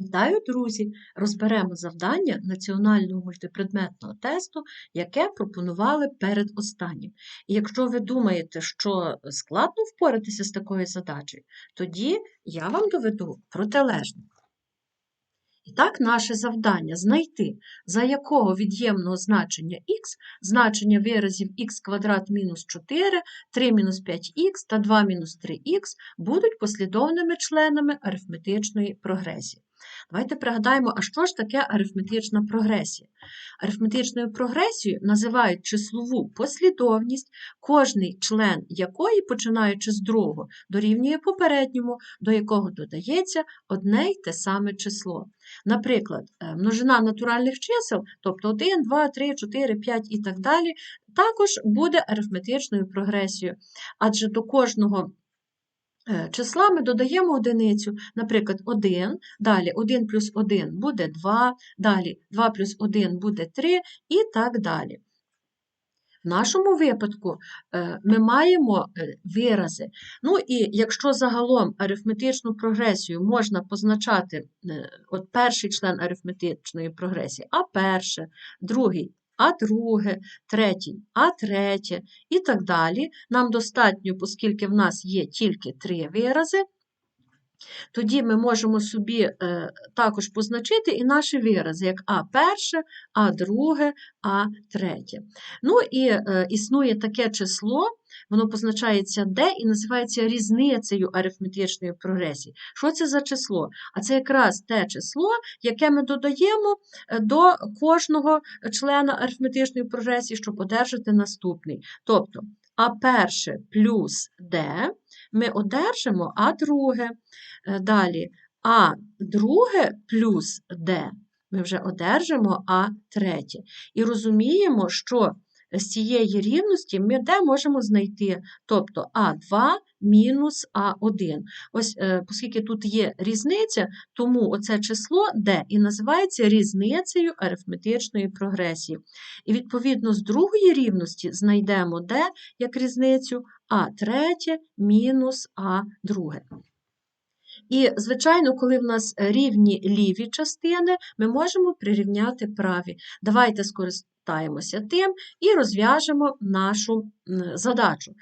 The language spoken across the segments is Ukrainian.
Вітаю, друзі! Розберемо завдання національного мультипредметного тесту, яке пропонували перед останнім. І якщо ви думаєте, що складно впоратися з такою задачею, тоді я вам доведу протилежне. І так, наше завдання знайти, за якого від'ємного значення х значення виразів х квадрат мінус 4, 3 мінус 5х та 2 мінус 3х будуть послідовними членами арифметичної прогресії. Давайте пригадаємо, а що ж таке арифметична прогресія? Арифметичною прогресією називають числову послідовність, кожний член якої, починаючи з другого, дорівнює попередньому, до якого додається одне й те саме число. Наприклад, е, множина натуральних чисел, тобто 1, 2, 3, 4, 5 і так далі, також буде арифметичною прогресією, адже до кожного числа ми додаємо одиницю, наприклад, 1, далі 1 плюс 1 буде 2, далі 2 плюс 1 буде 3 і так далі. В нашому випадку е, ми маємо е, вирази. Ну і якщо загалом арифметичну прогресію можна позначати, от перший член арифметичної прогресії, а перше, другий а друге, третій, а третє і так далі. Нам достатньо, оскільки в нас є тільки три вирази, тоді ми можемо собі е, також позначити і наші вирази, як А перше, А друге, А третє. Ну і е, існує таке число, воно позначається D і називається різницею арифметичної прогресії. Що це за число? А це якраз те число, яке ми додаємо е, до кожного члена арифметичної прогресії, щоб одержати наступний. Тобто А перше плюс D ми одержимо А друге. Е, далі А друге плюс Д ми вже одержимо А третє. І розуміємо, що з цієї рівності ми де можемо знайти, тобто А2 мінус А1. Ось, е, Оскільки тут є різниця, тому оце число D і називається різницею арифметичної прогресії. І відповідно з другої рівності знайдемо D як різницю А3 мінус А2. І, звичайно, коли в нас рівні ліві частини, ми можемо прирівняти праві. Давайте скористаємося тим і розв'яжемо нашу задачу.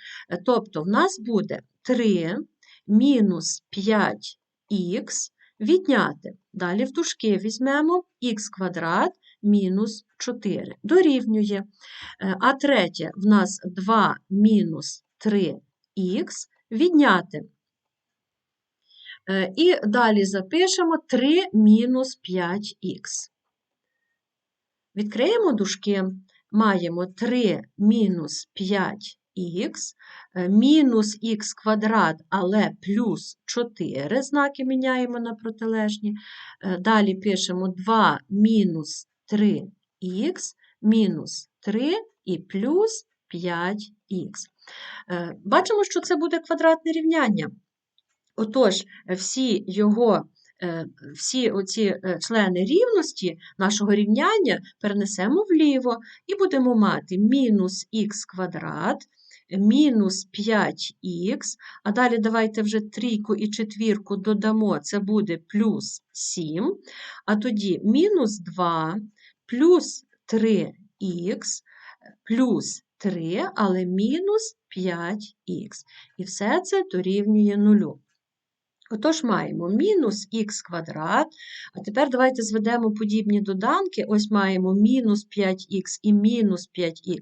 Тобто, в нас буде 3 мінус 5х відняти. Далі в дужки візьмемо х квадрат мінус 4. Дорівнює. А третє в нас 2 мінус 3х відняти. Е, і далі запишемо 3 мінус 5х. Відкриємо дужки, маємо 3 мінус 5х, е, мінус х квадрат, але плюс 4 знаки міняємо на протилежні. Е, далі пишемо 2 мінус 3х, мінус 3 і плюс 5х. Бачимо, що це буде квадратне рівняння. Отож, всі його е, всі оці е, члени рівності нашого рівняння перенесемо вліво і будемо мати мінус х квадрат, мінус 5х, а далі давайте вже трійку і четвірку додамо, це буде плюс 7, а тоді мінус 2, плюс 3х, плюс 3, але мінус 5х. І все це дорівнює нулю. Отож, маємо мінус х квадрат. А тепер давайте зведемо подібні доданки. Ось маємо мінус 5х і мінус 5х.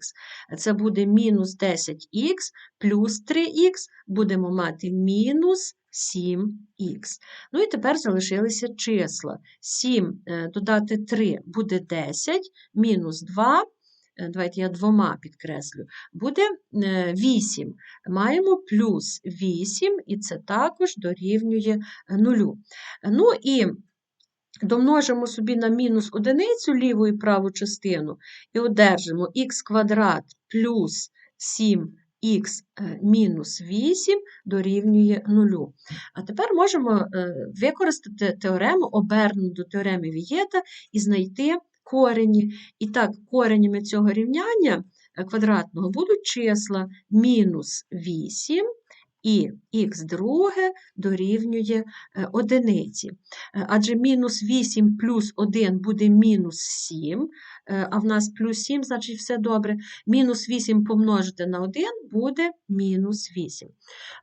Це буде мінус 10х плюс 3х, будемо мати мінус 7х. Ну і тепер залишилися числа. 7 е, додати 3 буде 10, мінус 2 Е, давайте я двома підкреслю, буде 8. Е, Маємо плюс 8, і це також дорівнює 0. Ну і домножимо собі на мінус одиницю ліву і праву частину, і одержимо х квадрат плюс 7 х е, мінус 8 дорівнює 0. А тепер можемо використати теорему, обернуту теореми Вієта і знайти корені. І так, коренями цього рівняння е, квадратного будуть числа мінус 8 і х друге дорівнює е, одиниці. Е, Адже мінус 8 плюс 1 буде мінус 7, е, а в нас плюс 7, значить все добре. Мінус 8 помножити на 1 буде мінус 8.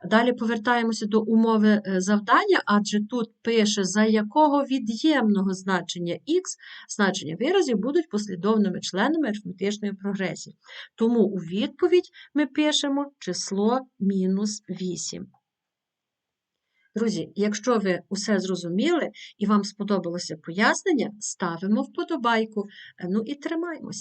Далі повертаємося до умови завдання, адже тут пише, за якого від'ємного значення х значення виразів будуть послідовними членами арифметичної прогресії. Тому у відповідь ми пишемо число мінус 8. Друзі, якщо ви усе зрозуміли і вам сподобалося пояснення, ставимо вподобайку. Е, Ну і тримаймося.